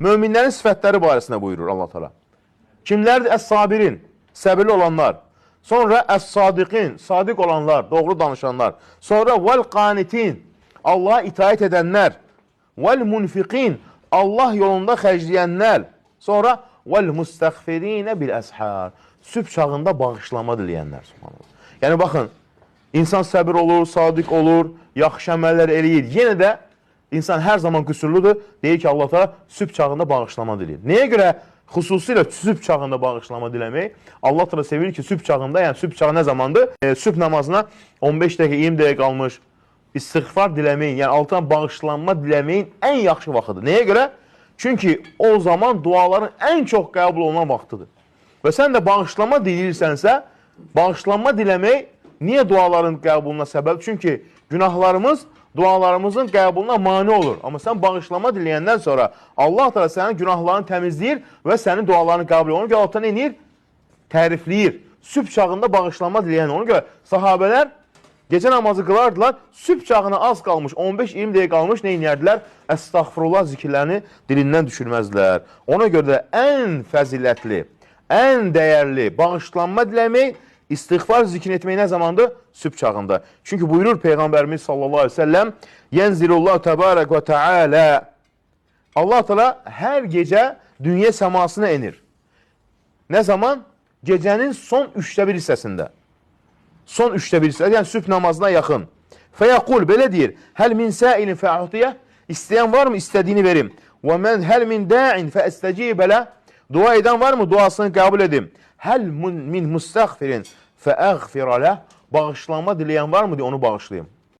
möminlərin sifətləri barəsində buyurur Allah Teala. Kimlərdir? Əs-sabirin, səbirli olanlar. Sonra əs-sadiqin, sadiq olanlar, doğru danışanlar. Sonra vəl-qanitin, Allaha itaət edənlər. Vəl-munfiqin, Allah yolunda xərcləyənlər. Sonra vəl-müstəğfirinə bil-əshar, sübh çağında bağışlama diləyənlər. Subhanallah. Yəni baxın, insan səbir olur, sadiq olur, yaxşı əməllər eləyir. Yenə də insan hər zaman qüsurludur. Deyir ki, Allah Teala çağında bağışlama diləyir. Nəyə görə xüsusilə sübh çağında bağışlama diləmək? Allah Teala sevir ki, sübh çağında, yəni sübh çağı nə zamandır? E, sübh namazına 15 dəqiqə, 20 dəqiqə qalmış istiğfar diləməyin, yəni altına bağışlanma diləməyin ən yaxşı vaxtıdır. Nəyə görə? Çünki o zaman duaların ən çox qəbul olunan vaxtıdır. Və sən də bağışlama diləyirsənsə, bağışlanma diləmək niyə duaların qəbuluna səbəb? Çünki günahlarımız dualarımızın qəbuluna mane olur. Amma sən bağışlama diləyəndən sonra Allah Teala sənin günahlarını təmizləyir və sənin dualarını qəbul edir. Ona görə Allah nə edir? Tərifləyir. Sübh çağında bağışlanma diləyən. Ona görə sahabələr gecə namazı qılardılar. Sübh çağına az qalmış, 15-20 dəqiqə qalmış nə edərdilər? Əstəğfirullah zikirlərini dilindən düşürməzdilər. Ona görə də ən fəzilətli, ən dəyərli bağışlanma diləmək İstiğfar zikr etmək nə zamandır? Sübh çağında. Çünki buyurur Peyğəmbərimiz sallallahu aleyhi ve sellem Yenzilullah təbarək və teala Allah Teala hər gecə dünya səmasına enir. Nə zaman? Gecənin son üçdə bir hissəsində. Son üçdə bir hissəsində, yəni sübh namazına yaxın. Fəyəqul, belə deyir, həl min səilin fə'utiyə, istəyən varmı istədiyini verim. Və mən həl min dəin fəəstəcibələ, dua edən varmı duasını qəbul edim. Həl min müstəğfirin fəəğfirələ, bağışlanma diləyən varmı diye onu bağışlayayım.